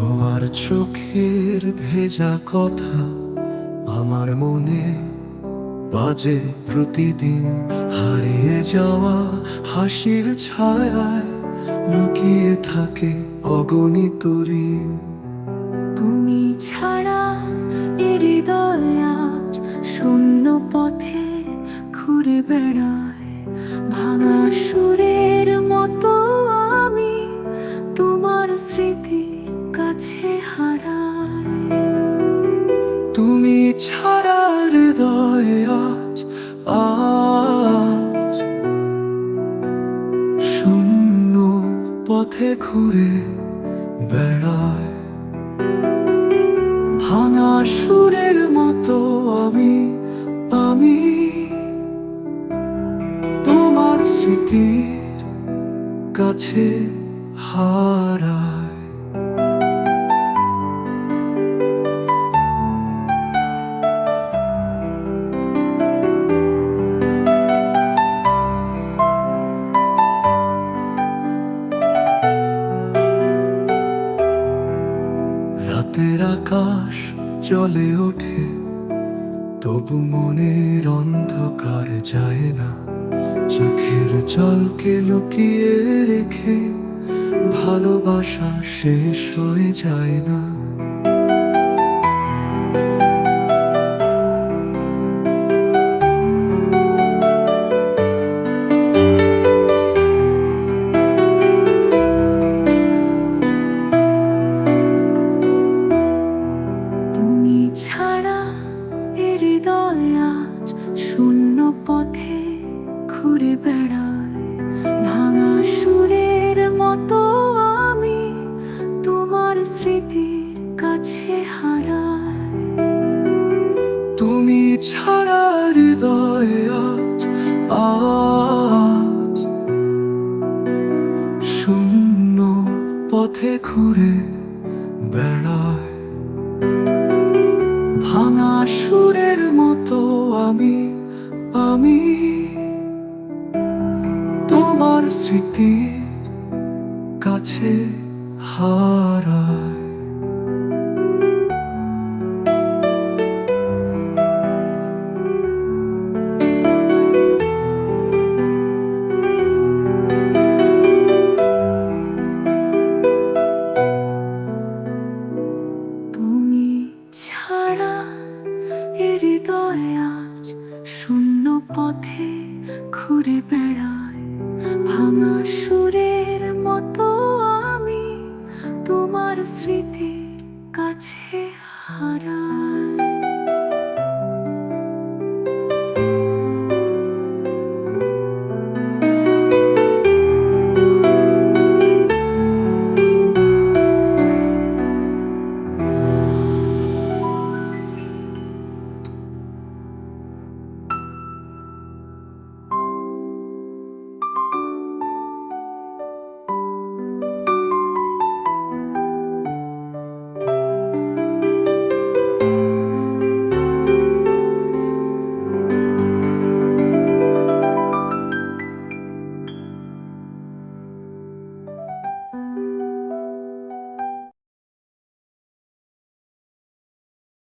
তোমার চোখের ভেজা কথা আমার মনে বাজে প্রতিদিন। হারিয়ে যাওয়া হাসির ছায়ায় লুকিয়ে থাকে অগণিত তুমি ছাড়া হৃদয় শূন্য পথে ঘুরে বেড়ায়। ভাঙা সুরের মতো কাছে তুমি ছাড়া হৃদয় আজ আজ শূন্য পথে ঘুরে বেড়ায়। ভাঙা সুরের মতো আমি আমি তোমার স্মৃতির কাছে হারায়। রাতের আকাশ চলে ওঠে, তবু মনের অন্ধকার যায় না। চোখের জলকে লুকিয়ে রেখে ভালোবাসা শেষ হয়ে যায় না। মতো আমি তোমার স্মৃতির কাছে তুমি হৃদয় আজ আজ শূন্য পথে বেড়ায়। ভাঙা সুরের মতো আমি আমি তোমার স্মৃতির কাছে হারায়। হৃদয় আজ শূন্য পথে ঘুরে বেড়ায়। আমি